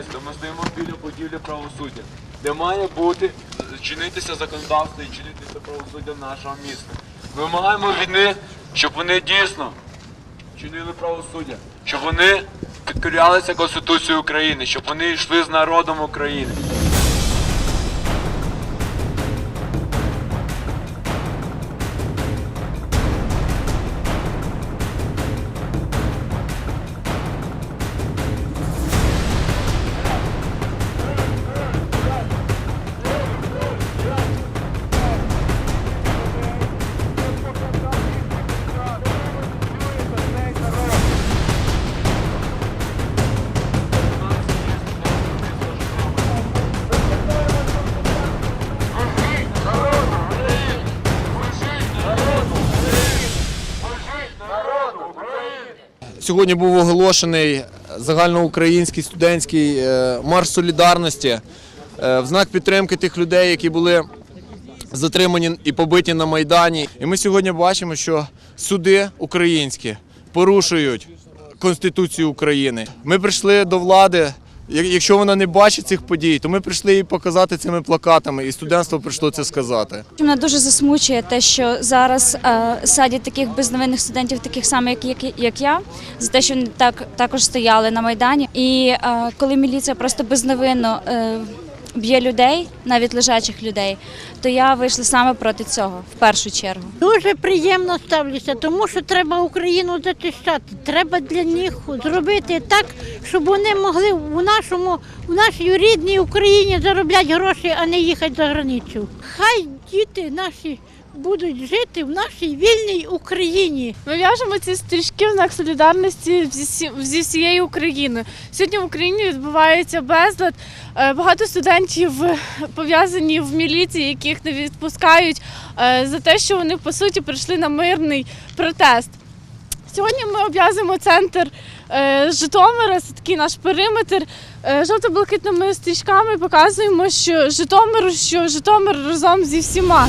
міста ми стоїмо біля будівлі правосуддя, де має бути чинитися законодавство і чинитися правосуддя нашого міста. Вимагаємо від них, щоб вони дійсно чинили правосуддя, щоб вони підкорялися Конституції України, щоб вони йшли з народом України. Сьогодні був оголошений загальноукраїнський студентський е, марш солідарності е, в знак підтримки тих людей, які були затримані і побиті на Майдані. І ми сьогодні бачимо, що суди українські порушують Конституцію України. Ми прийшли до влади. Як- Якщо вона не бачить цих подій, то ми прийшли їй показати цими плакатами, і студентство прийшло це сказати. Мене дуже засмучує те, що зараз е, садять таких безневинних студентів, таких самих, як, як я, за те, що вони так також стояли на майдані. І е, коли міліція просто безневинно е, б'є людей, навіть лежачих людей, то я вийшла саме проти цього в першу чергу. Дуже приємно ставлюся, тому що треба Україну зачищати. Треба для них зробити так, щоб вони могли у нашому, у нашій рідній Україні заробляти гроші, а не їхати за границю. Хай діти наші будуть жити в нашій вільній Україні. Ми в'яжемо ці стрічки в знак солідарності зі, всі- зі всією Україною. Сьогодні в Україні відбувається безлад. Е, Багато студентів е, пов'язані в міліції, яких не відпускають е, за те, що вони по суті прийшли на мирний протест. Сьогодні ми обв'язуємо центр Житомира, це такий наш периметр. Жовто-блакитними стрічками показуємо, що Житомир, що Житомир разом зі всіма.